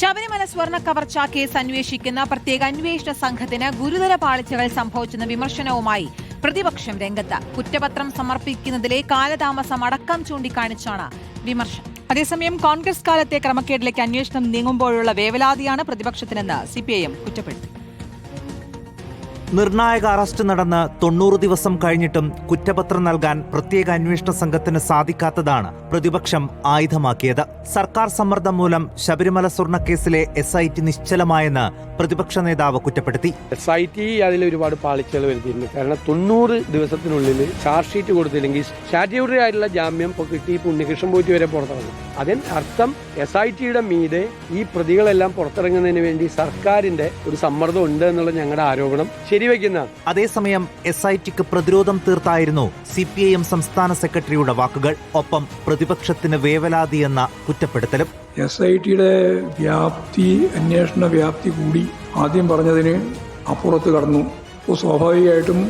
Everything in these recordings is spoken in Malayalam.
ശബരിമല സ്വർണ കവർച്ച കേസ് അന്വേഷിക്കുന്ന പ്രത്യേക അന്വേഷണ സംഘത്തിന് ഗുരുതര പാളിച്ചകൾ സംഭവിച്ചെന്ന വിമർശനവുമായി പ്രതിപക്ഷം രംഗത്ത്. കുറ്റപത്രം സമർപ്പിക്കുന്നതിലെ കാലതാമസം അടക്കം ചൂണ്ടിക്കാണിച്ചാണ് വിമർശനം. അതേസമയം കോൺഗ്രസ് കാലത്തെ ക്രമക്കേടിലേക്ക് അന്വേഷണം നീങ്ങുമ്പോഴുള്ള വേവലാതിയാണ് പ്രതിപക്ഷത്തിനെന്ന് സിപിഐഎം കുറ്റപ്പെടുത്തി. നിർണായക അറസ്റ്റ് നടന്ന് തൊണ്ണൂറ് ദിവസം കഴിഞ്ഞിട്ടും കുറ്റപത്രം നൽകാൻ പ്രത്യേക അന്വേഷണ സംഘത്തിന് സാധിക്കാത്തതാണ് പ്രതിപക്ഷം ആയുധമാക്കിയത്. സർക്കാർ സമ്മർദ്ദം മൂലം ശബരിമല സ്വർണക്കേസിലെ എസ് ഐ ടി നിശ്ചലമായെന്ന് പ്രതിപക്ഷ നേതാവ് കുറ്റപ്പെടുത്തി. എസ് ഐ ടി അതിൽ ഒരുപാട് പാളിച്ചകൾ വരുത്തിയിട്ടുണ്ട്. കാരണം തൊണ്ണൂറ് ദിവസത്തിനുള്ളിൽ ചാർജ് ഷീറ്റ് കൊടുത്തില്ലെങ്കിൽ സ്റ്റാറ്റ്യൂട്ടറി ആയിട്ടുള്ള ജാമ്യം കിട്ടി ഉണ്ണികൃഷ്ണൻ പോയിട്ട് വരെ പുറത്തിറങ്ങും. അതിന് അർത്ഥം എസ് ഐ ടിയുടെ മീതെ ഈ പ്രതികളെല്ലാം പുറത്തിറങ്ങുന്നതിന് വേണ്ടി സർക്കാരിന്റെ ഒരു സമ്മർദ്ദം ഉണ്ട് എന്നുള്ള ഞങ്ങളുടെ ആരോപണം ശരിവെക്കുന്നതാണ് അതേസമയം എസ് ഐ ടിക്ക് പ്രതിരോധം തീർത്തായിരുന്നു സി പി ഐ എം സംസ്ഥാന സെക്രട്ടറിയുടെ വാക്കുകൾ ഒപ്പം പ്രതിപക്ഷത്തിന് വേവലാതി എന്ന കുറ്റപ്പെടുത്തലും. എസ് ഐ ടിയുടെ വ്യാപ്തി അന്വേഷണ വ്യാപ്തി കൂടി ആദ്യം പറഞ്ഞതിന് അപ്പുറത്ത് കടന്നു. അപ്പോൾ സ്വാഭാവികമായിട്ടും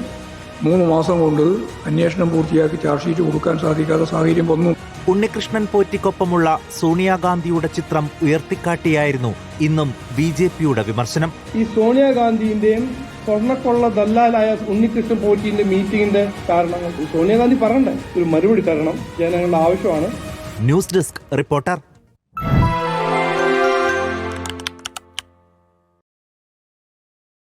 മൂന്ന് മാസം കൊണ്ട് അന്വേഷണം പൂർത്തിയാക്കി ചാർജ് ഷീറ്റ് കൊടുക്കാൻ സാധിക്കാത്ത സാഹചര്യം വന്നു. ഉണ്ണികൃഷ്ണൻ പോറ്റിക്കൊപ്പമുള്ള സോണിയാഗാന്ധിയുടെ ചിത്രം ഉയർത്തിക്കാട്ടിയായിരുന്നു ഇന്നും ബി ജെ പിയുടെ വിമർശനം. ഈ സോണിയാഗാന്ധിന്റെയും സ്വർണക്കൊള്ള ദല്ലാലായ ഉണ്ണികൃഷ്ണൻ പോറ്റിന്റെ മീറ്റിംഗിന്റെ കാരണങ്ങൾ സോണിയാഗാന്ധി പറയണ്ടേ ഒരു മറുപടി തരണം ജനങ്ങളുടെ ആവശ്യമാണ്. News desk reporter